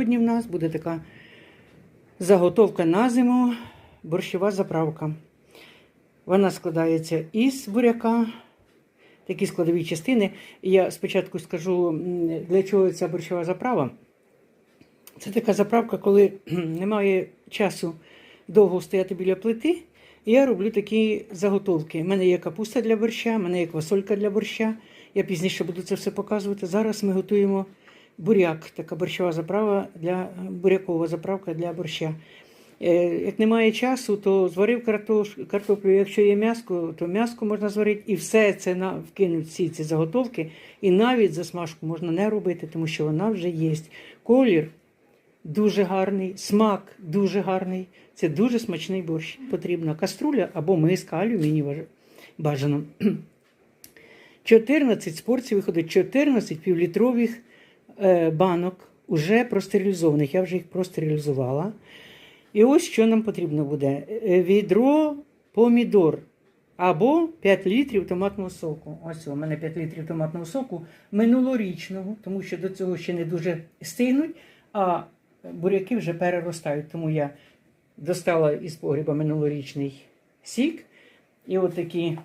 Сьогодні в нас буде така заготовка на зиму, борщова заправка. Вона складається із буряка, такі складові частини. Я спочатку скажу, для чого ця борщова заправа. Це така заправка, коли немає часу довго стояти біля плити. Я роблю такі заготовки. У мене є капуста для борща, в мене є квасолька для борща. Я пізніше буду це все показувати. Зараз ми готуємо буряк, така борщова заправа для бурякова заправка для борща. Е, Як немає часу, то зварив картоплю. Якщо є м'яско, то м'яско можна зварити. І все це вкинуть всі ці заготовки. І навіть засмажку можна не робити, тому що вона вже є. Колір дуже гарний, смак дуже гарний. Це дуже смачний борщ. Потрібна каструля або миска, алюмінієва бажано. 14 з порцій виходить 14 півлітрових банок, уже простерилізованих. Я вже їх простерилізувала. І ось що нам потрібно буде: Е, відро помідор або 5 літрів томатного соку. Ось у мене 5 літрів томатного соку минулорічного, тому що до цього ще не дуже стигнуть, а буряки вже переростають. Тому я достала із погріба минулорічний сік. І от такі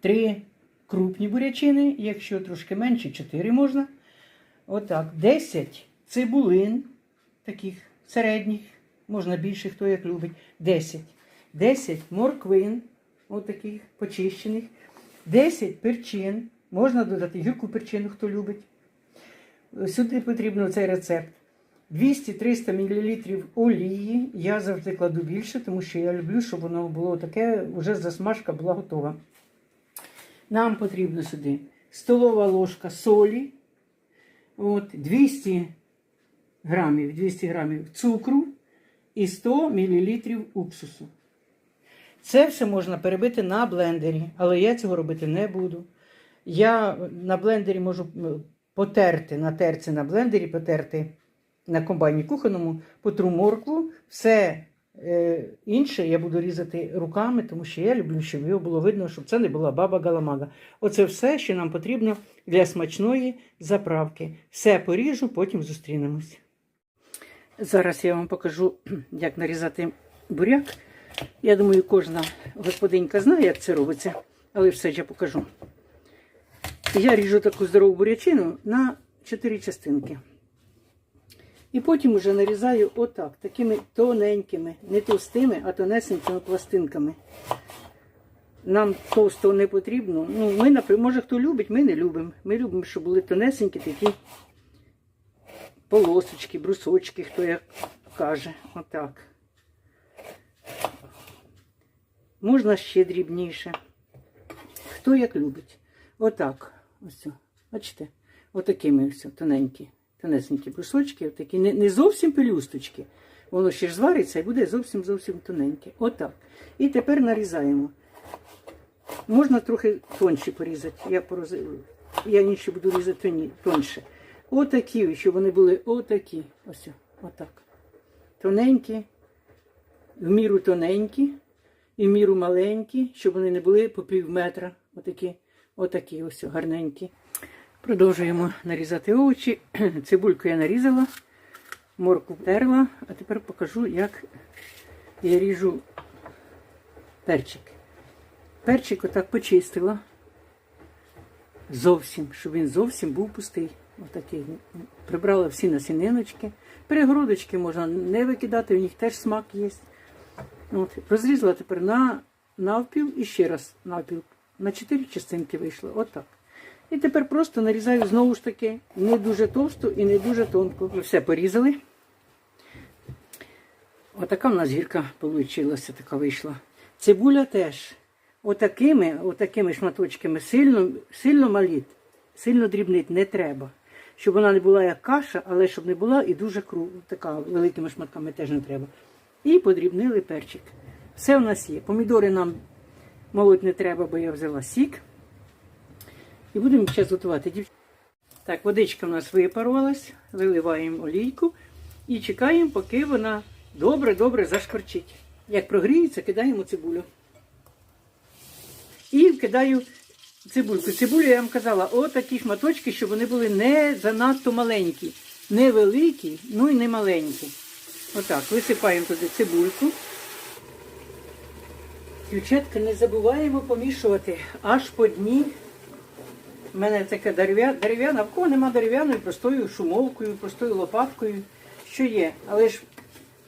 три крупні бурячини, якщо трошки менше, 4 можна. Отак. 10 цибулин, таких середніх, можна більше, хто як любить. 10. 10 морквин, отаких почищених. 10 перчин. Можна додати гірку перчину, хто любить. Сюди потрібно цей рецепт. 200-300 мл олії. Я завжди кладу більше, тому що я люблю, щоб воно було таке, вже засмажка була готова. Нам потрібно сюди столова ложка солі, от, 200 грамів, 200 грамів цукру і 100 мл уксусу. Це все можна перебити на блендері, але я цього робити не буду. Я на блендері можу потерти, на терці на блендері, потерти на комбайні кухонному, потру моркву, все е, інше я буду різати руками, тому що я люблю, щоб його було видно, щоб це не була баба галамага. Оце все, що нам потрібно для смачної заправки. Все поріжу, потім зустрінемось. Зараз я вам покажу, як нарізати буряк. Я думаю, кожна господинька знає, як це робиться, але все ж я покажу. Я ріжу таку здорову бурячину на 4 частинки. І потім вже нарізаю отак, такими тоненькими, не товстими, а тонесенькими пластинками. Нам товсто не потрібно. Ну, ми, наприклад, може хто любить, ми не любимо. Ми любимо, щоб були тонесенькі такі полосочки, брусочки, хто як каже. Отак. Можна ще дрібніше. Хто як любить. Отак. Ось. Бачите? Отакими ось тоненькі тонесенькі брусочки, такі не, не зовсім пелюсточки. Воно ще ж звариться і буде зовсім зовсім тоненьке. Отак. І тепер нарізаємо. Можна трохи тоньше порізати. Я пороз... я інші буду різати тоні... тоньше. Отакі, щоб вони були отакі. Ось, отак. Тоненькі, в міру тоненькі і в міру маленькі, щоб вони не були по пів метра. Отакі, отакі ось гарненькі. Продовжуємо нарізати овочі. Цибульку я нарізала, морку терла, а тепер покажу, як я ріжу перчик. Перчик отак почистила. Зовсім, щоб він зовсім був пустий. Отакий. Прибрала всі насіниночки. Перегородочки можна не викидати, у них теж смак є. От. Розрізала тепер на навпіл і ще раз навпіл. На чотири частинки вийшло. Отак. І тепер просто нарізаю знову ж таки не дуже товсто і не дуже тонко. Ми все порізали. Отака в нас гірка вийшла, така вийшла. Цибуля теж. Отакими, отакими шматочками сильно сильно маліть, сильно дрібнить не треба. Щоб вона не була як каша, але щоб не була і дуже кру, така великими шматками теж не треба. І подрібнили перчик. Все у нас є. Помідори нам молоть не треба, бо я взяла сік. І будемо зараз готувати. Так, водичка в нас випарувалась, виливаємо олійку і чекаємо, поки вона добре-добре зашкварчить. Як прогріється, кидаємо цибулю. І кидаю цибульку. Цибулю я вам казала, отакі шматочки, щоб вони були не занадто маленькі. невеликий, ну і не маленький. Отак, висипаємо туди цибульку. Дівчатка, не забуваємо помішувати аж по дні. У мене така дерев'я- дерев'яна, в кого нема дерев'яної, простою шумовкою, простою лопаткою, що є. Але ж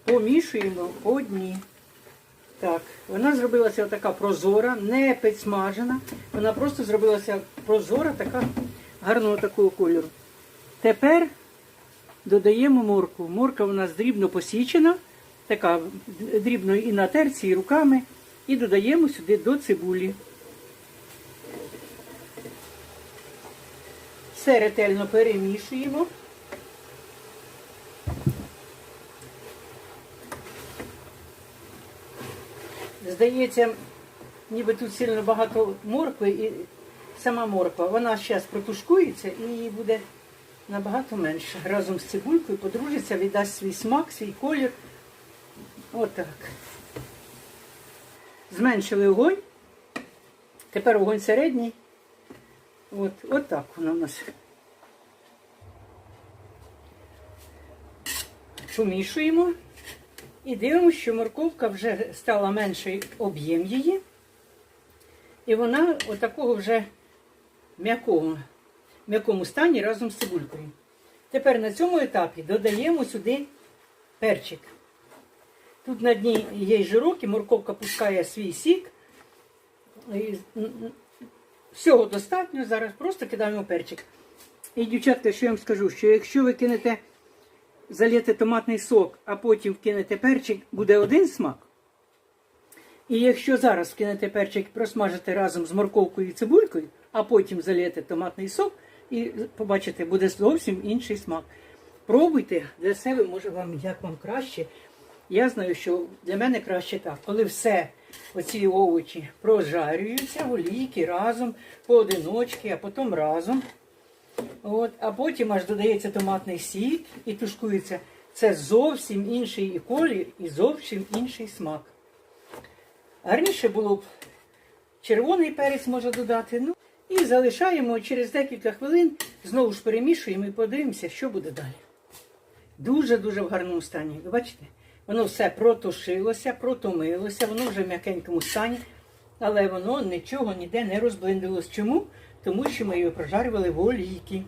помішуємо по дні. Так, вона зробилася така прозора, не підсмажена. Вона просто зробилася прозора, така гарного такого кольору. Тепер додаємо морку. Морка у нас дрібно посічена, така дрібно і на терці, і руками. І додаємо сюди до цибулі. Все ретельно перемішуємо. Здається, ніби тут сильно багато моркви і сама морква. Вона зараз протушкується і її буде набагато менше. Разом з цибулькою подружиться, віддасть свій смак, свій колір. Отак. Зменшили огонь. Тепер огонь середній. От, от так воно у нас. Помішуємо. І дивимося, що морковка вже стала менший об'єм її. І вона отакого вже м'якого, м'якому стані разом з цибулькою. Тепер на цьому етапі додаємо сюди перчик. Тут на дні є жирок, і морковка пускає свій сік. Всього достатньо, зараз просто кидаємо перчик. І, дівчатка, що я вам скажу, що якщо ви кинете заліте томатний сок, а потім вкинете перчик, буде один смак. І якщо зараз вкинете перчик, просмажите разом з морковкою і цибулькою, а потім заліте томатний сок, і побачите, буде зовсім інший смак. Пробуйте для себе, може вам як вам краще. Я знаю, що для мене краще так, коли все оці овочі прожарюються олійки разом, поодиночки, а потім разом. От, а потім аж додається томатний сік і тушкується. Це зовсім інший колір, і зовсім інший смак. Гарніше було б червоний перець може додати. Ну, і залишаємо через декілька хвилин, знову ж перемішуємо і подивимося, що буде далі. Дуже-дуже в гарному стані. Ви бачите? Воно все протушилося, протомилося, воно вже в м'якенькому стані, але воно нічого ніде не розблендилось. Чому? Тому що ми його прожарювали в олійки.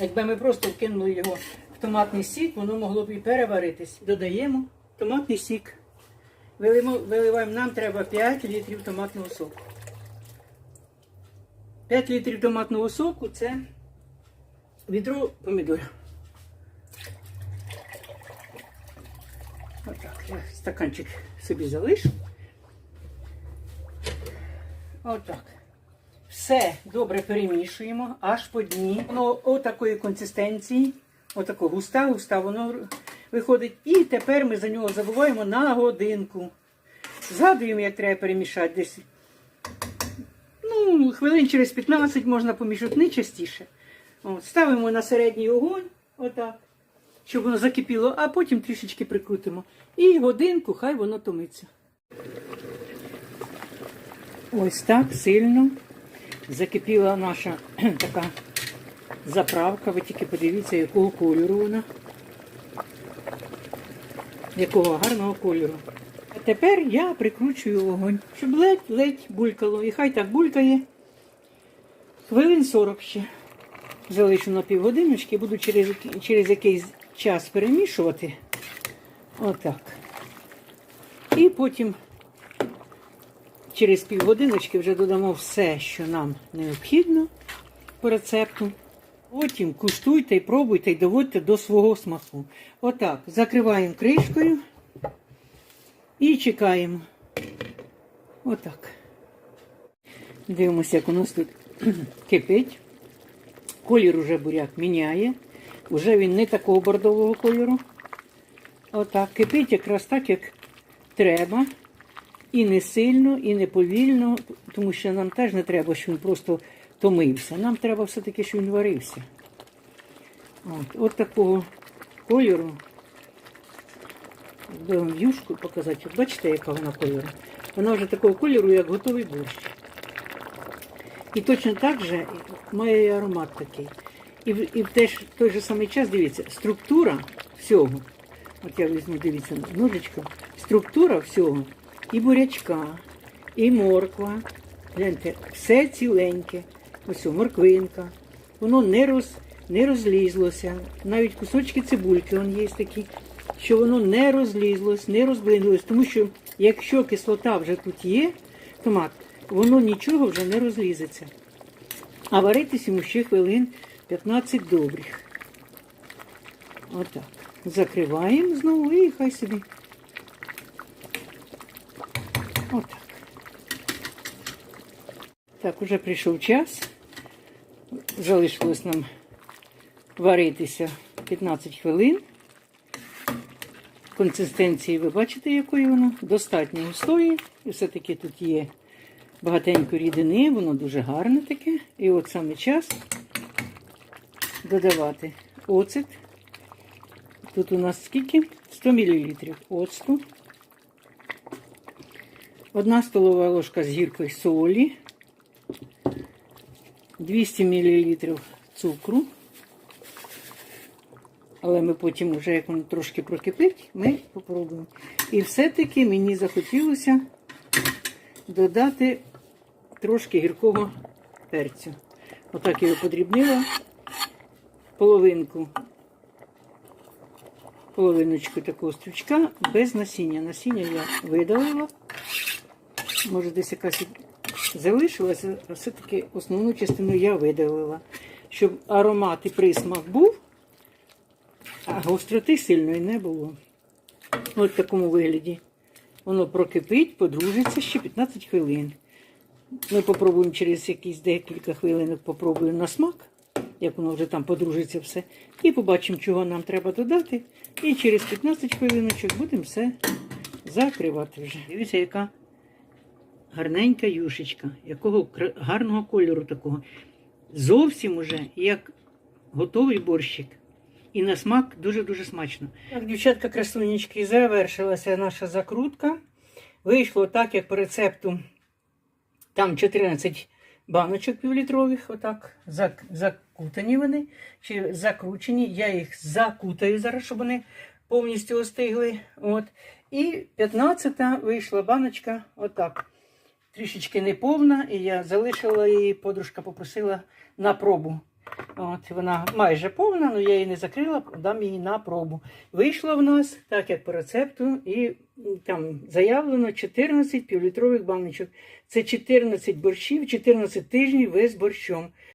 Якби ми просто вкинули його в томатний сік, воно могло б і переваритись. Додаємо томатний сік. Виливаємо, нам треба 5 літрів томатного соку. 5 літрів томатного соку це відро помідорів. Отак, я стаканчик собі залишу. Отак. Все добре перемішуємо аж по дні. Воно отакої консистенції, отако густа, густа, воно виходить. І тепер ми за нього забуваємо на годинку. Згадуємо, як треба перемішати десь. Ну, хвилин через 15 можна помішати не частіше. От, ставимо на середній огонь, отак, щоб воно закипіло, а потім трішечки прикрутимо. І годинку, хай воно томиться. Ось так сильно закипіла наша така заправка. Ви тільки подивіться, якого кольору вона. Якого гарного кольору. А тепер я прикручую вогонь, щоб ледь-ледь булькало. І хай так булькає. Хвилин 40 ще. Залишу на півгодиночки, буду через, через якийсь час перемішувати. Отак. І потім через півгодиночки вже додамо все, що нам необхідно по рецепту. Потім куштуйте і пробуйте і доводьте до свого смаку. Отак, закриваємо кришкою і чекаємо. Отак. Дивимося, як у нас тут кипить. Колір уже буряк міняє. Уже він не такого бордового кольору. Отак, кипить якраз так, як треба. І не сильно, і не повільно, тому що нам теж не треба, щоб він просто томився. Нам треба все-таки, щоб він варився. От, от такого кольору. Вам юшку показати. Бачите, яка вона кольору? Вона вже такого кольору, як готовий борщ. І точно так же має і аромат такий. І в, і в теж той же самий час, дивіться, структура всього. От я візьму, дивіться, ножичком. Структура всього. І бурячка, і морква. Гляньте, все ціленьке. Ось морквинка. Воно не, роз, не розлізлося. Навіть кусочки цибульки вон є такі, що воно не розлізлось, не розблинулось. Тому що якщо кислота вже тут є, томат, воно нічого вже не розлізеться. А варитись йому ще хвилин 15 добрих. Отак. Закриваємо знову і хай собі. Отак. Так, уже прийшов час. Залишилось нам варитися 15 хвилин. Консистенції ви бачите, якої воно достатньо густої. І все-таки тут є багатенько рідини, воно дуже гарне таке. І от саме час додавати оцет. Тут у нас скільки? 100 мл оцту. Одна столова ложка з гіркою солі. 200 мл цукру. Але ми потім, вже як воно трошки прокипить, ми попробуємо. І все-таки мені захотілося додати трошки гіркого перцю. Отак його подрібнила. Половинку, половиночку такого стручка без насіння. Насіння я видалила. Може, десь якась залишилася, а все-таки основну частину я видалила. Щоб аромат і присмак був, а гостроти сильної не було. Ось в такому вигляді. Воно прокипить, подружиться ще 15 хвилин. Ми попробуємо через якісь декілька хвилин попробуємо на смак, як воно вже там подружиться все. І побачимо, чого нам треба додати. І через 15 хвилиночок будемо все закривати вже. Дивіться, яка гарненька юшечка, якого гарного кольору такого. Зовсім уже як готовий борщик. І на смак дуже-дуже смачно. Так, дівчатка красунечки, завершилася наша закрутка. Вийшло так, як по рецепту. Там 14 баночок півлітрових, отак, зак- закутані вони, чи закручені. Я їх закутаю зараз, щоб вони повністю остигли. От. І 15-та вийшла баночка, отак. Трішечки неповна, і я залишила її, подружка попросила на пробу. От, вона майже повна, але я її не закрила, дам її на пробу. Вийшло в нас, так як по рецепту, і там заявлено 14 півлітрових баночок. Це 14 борщів, 14 тижнів ви з борщом.